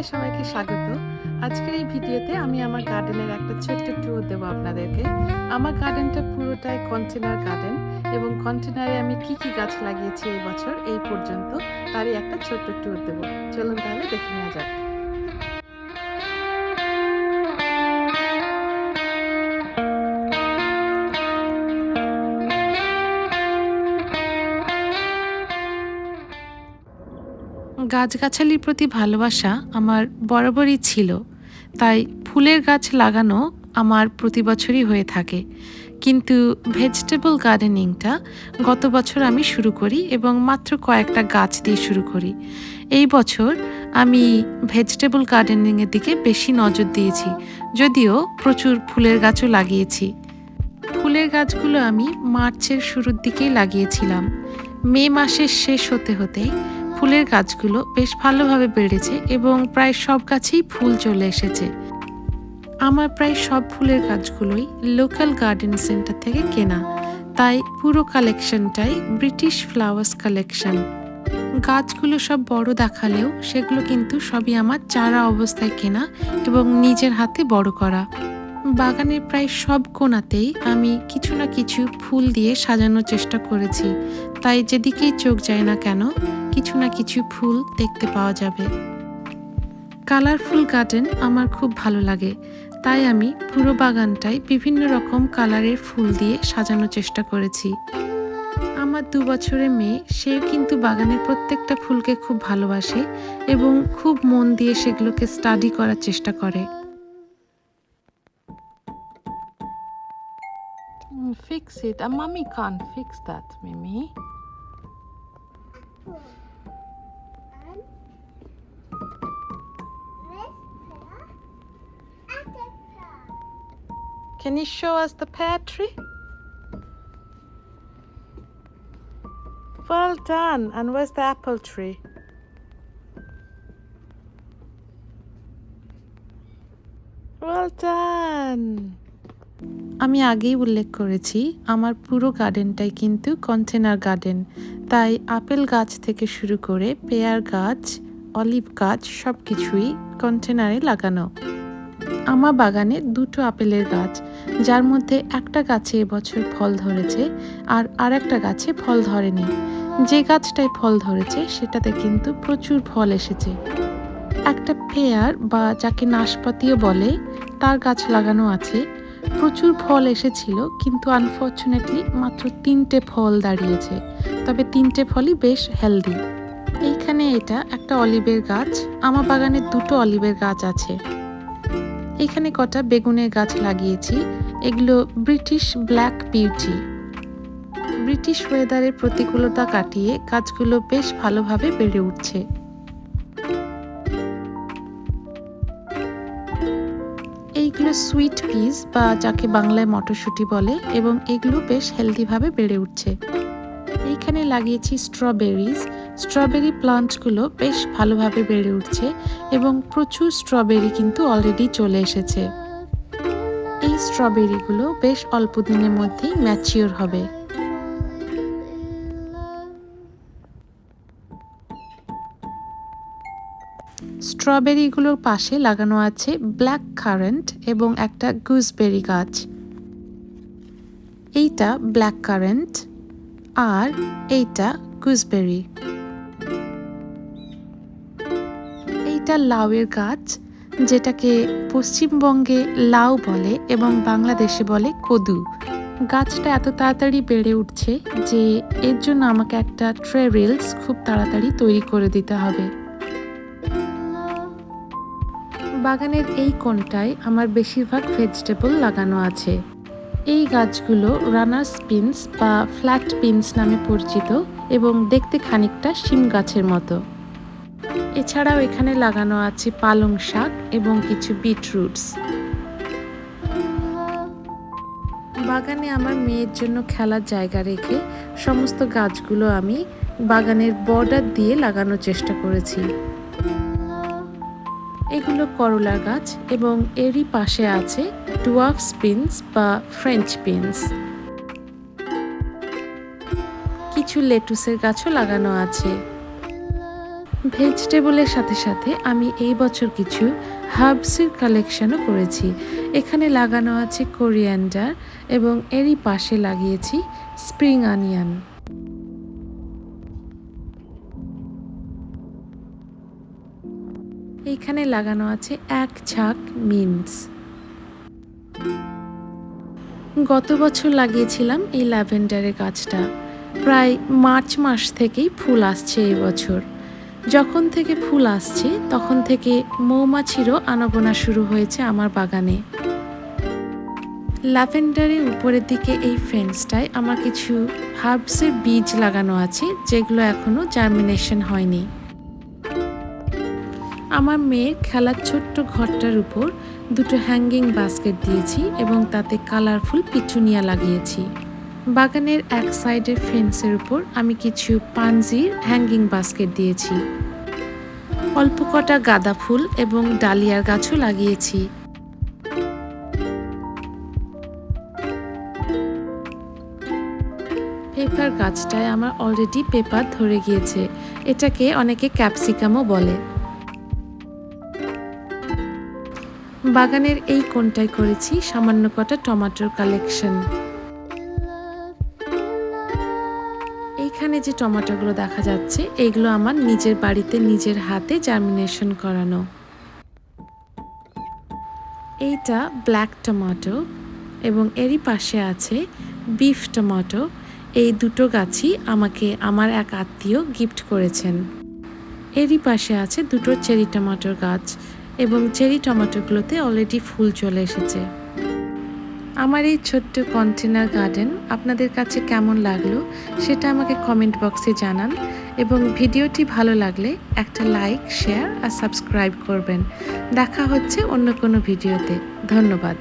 আমার সবাইকে স্বাগত। আজকের এই ভিডিওতে আমি আমার গার্ডেনের একটা ছোট্ট ট্যুর দেবো আপনাদেরকে। আমার গার্ডেনটা পুরোটাই কন্টেনার গার্ডেন এবং কন্টেনারে আমি কি কি গাছ লাগিয়েছি এই বছর এই পর্যন্ত তারই একটা ছোট্ট ট্যুর দেবো। চলুন তাহলে দেখে নেওয়া যাক। গাছগাছালির প্রতি ভালোবাসা আমার বরাবরই ছিল। তাই ফুলের গাছ লাগানো আমার প্রতি বছরই হয়ে থাকে। কিন্তু ভেজিটেবল গার্ডেনিংটা গত বছর আমি শুরু করি এবং মাত্র কয়েকটা গাছ দিয়ে শুরু করি। এই বছর আমি ভেজিটেবল গার্ডেনিংয়ের দিকে বেশি নজর দিয়েছি। যদিও প্রচুর ফুলের গাছও লাগিয়েছি। ফুলের গাছগুলো আমি মার্চের শুরুর দিকেই লাগিয়েছিলাম। মে মাসের শেষ হতে হতেই ফুলের গাছগুলো বেশ ভালোভাবে বেড়েছে এবং প্রায় সব গাছেই ফুল চলে এসেছে। আমার প্রায় সব ফুলের গাছগুলোই লোকাল গার্ডেন সেন্টার থেকে কেনা। তাই পুরো কালেকশনটাই ব্রিটিশ ফ্লাওয়ার্স কালেকশন। গাছগুলো সব বড় দেখালেও সেগুলো কিন্তু সবই আমার চারা অবস্থায় কেনা এবং নিজের হাতে বড় করা। বাগানের প্রায় সব কোণাতেই আমি কিছু না কিছু ফুল দিয়ে সাজানোর চেষ্টা করেছি। তাই যেদিকেই চোখ যায় না কেন, কিছু না কিছু ফুল দেখতে পাওয়া যাবে। কালারফুল গার্ডেন আমার খুব ভালো লাগে। তাই আমি পুরো বাগানটায় বিভিন্ন রকম কালারের ফুল দিয়ে সাজানোর চেষ্টা করেছি। আমার দু বছরের মেয়ে সে কিন্তু বাগানের প্রত্যেকটা ফুলকে খুব ভালোবাসে এবং খুব মন দিয়ে সেগুলোকে স্টাডি করার চেষ্টা করে। Mm, fix it. A mommy can't fix that, Mimi. Can you show us the pear tree? Well done. And where's the apple tree? Well done. আমি আগেই উল্লেখ করেছি, আমার পুরো গার্ডেনটাই কিন্তু কন্টেনার গার্ডেন। তাই আপেল গাছ থেকে শুরু করে পেয়ার গাছ, অলিভ গাছ সব কিছুই কন্টেনারে লাগানো। আমার বাগানে দুটো আপেলের গাছ, যার মধ্যে একটা গাছে এবছর ফল ধরেছে আর আর একটা গাছে ফল ধরেনি। যে গাছটায় ফল ধরেছে, সেটাতে কিন্তু প্রচুর ফল এসেছে। একটা পেয়ার বা যাকে নাশপাতিও বলে, তার গাছ লাগানো আছে। প্রচুর ফল এসেছিল, কিন্তু আনফর্চুনেটলি মাত্র তিনটে ফল দাঁড়িয়েছে। তবে তিনটে ফলই বেশ হেলদি এইখানে এটা একটা অলিভের গাছ, আমার বাগানে দুটো অলিভের গাছ আছে। এখানে কটা বেগুনের গাছ লাগিয়েছি, এগুলো ব্রিটিশ ব্ল্যাক বিউটি ব্রিটিশ ওয়েদারের প্রতিকূলতা কাটিয়ে গাছগুলো বেশ ভালোভাবে বেড়ে উঠছে। এইগুলো সুইট পিস বা যাকে বাংলায় মটরশুঁটি বলে এবং এগুলো বেশ হেলদিভাবে বেড়ে উঠছে। এইখানে লাগিয়েছি স্ট্রবেরিজ স্ট্রবেরি প্লান্টগুলো বেশ ভালোভাবে বেড়ে উঠছে এবং প্রচুর স্ট্রবেরি কিন্তু অলরেডি চলে এসেছে। এই স্ট্রবেরিগুলো বেশ অল্প দিনের মধ্যেই ম্যাচিওর হবে। স্ট্রবেরিগুলোর পাশে লাগানো আছে ব্ল্যাক কারেন্ট এবং একটা গুজবেরি গাছ। এইটা ব্ল্যাক কারেন্ট আর এইটা গুজবেরি। এইটা লাউয়ের গাছ, যেটাকে পশ্চিমবঙ্গে লাউ বলে এবং বাংলাদেশে বলে কদু। গাছটা এত তাড়াতাড়ি বেড়ে উঠছে যে এর জন্য আমাকে একটা ট্রে রিলস খুব তাড়াতাড়ি তৈরি করে দিতে হবে। বাগানের এই কোণটায় আমার বেশিরভাগ ভেজিটেবল লাগানো আছে। এই গাছগুলো রানার স্পিনস বা ফ্ল্যাট পিনস নামে পরিচিত এবং দেখতে খানিকটা শিম গাছের মতো। এছাড়াও এখানে লাগানো আছে পালং শাক এবং কিছু বিটরুটস বাগানে আমার মেয়ের জন্য খেলার জায়গা রেখে সমস্ত গাছগুলো আমি বাগানের বর্ডার দিয়ে লাগানোর চেষ্টা করেছি। এগুলো করলা গাছ এবং এরই পাশে আছে ডুয়াফ স্পিনস বা ফ্রেঞ্চ পিনস কিছু লেটুসের গাছও লাগানো আছে। ভেজিটেবলের সাথে সাথে আমি এই বছর কিছু হার্বসের কালেকশনও করেছি। এখানে লাগানো আছে কোরিয়ান্ডার এবং এরই পাশে লাগিয়েছি স্প্রিং অনিয়ন। এইখানে লাগানো আছে এক ঝাঁক মিন্স গত বছর লাগিয়েছিলাম এই ল্যাভেন্ডারের গাছটা। প্রায় মার্চ মাস থেকেই ফুল আসছে এই বছর। যখন থেকে ফুল আসছে, তখন থেকে মৌমাছিরও আনাগোনা শুরু হয়েছে আমার বাগানে। ল্যাভেন্ডারের উপরের দিকে এই ফেন্সটায় আমার কিছু হার্বসের বীজ লাগানো আছে, যেগুলো এখনও জার্মিনেশন হয়নি। আমার মেয়ের খেলার ছোট্ট ঘরটার উপর দুটো হ্যাঙ্গিং বাস্কেট দিয়েছি এবং তাতে কালারফুল পিটুনিয়া লাগিয়েছি। বাগানের এক সাইডের ফেন্সের উপর আমি কিছু পানজির হ্যাঙ্গিং বাস্কেট দিয়েছি। অল্প কটা গাঁদা ফুল এবং ডালিয়ার গাছও লাগিয়েছি। পেপার গাছটায় আমার অলরেডি পেপার ধরে গিয়েছে। এটাকে অনেকে ক্যাপসিকামও বলে। বাগানের এই কোনটায় করেছি সামান্য কটা টমাটোর কালেকশন। এইখানে যে টমেটোগুলো দেখা যাচ্ছে এগুলো আমার নিজের বাড়িতে নিজের হাতে জার্মিনেশন করানো। এইটা ব্ল্যাক টমেটো এবং এরই পাশে আছে বিফ টমেটো এই দুটো গাছই আমাকে, আমার এক আত্মীয় গিফট করেছেন। এরই পাশে আছে দুটো চেরি টমেটোর গাছ। এবং চেরি টমেটোগুলোতে অলরেডি ফুল চলে এসেছে। আমার এই ছোট্ট কন্টেনার গার্ডেন আপনাদের কাছে কেমন লাগল সেটা আমাকে কমেন্ট বক্সে জানান এবং ভিডিওটি ভালো লাগলে একটা লাইক শেয়ার আর সাবস্ক্রাইব করবেন। দেখা হচ্ছে অন্য কোনো ভিডিওতে। ধন্যবাদ।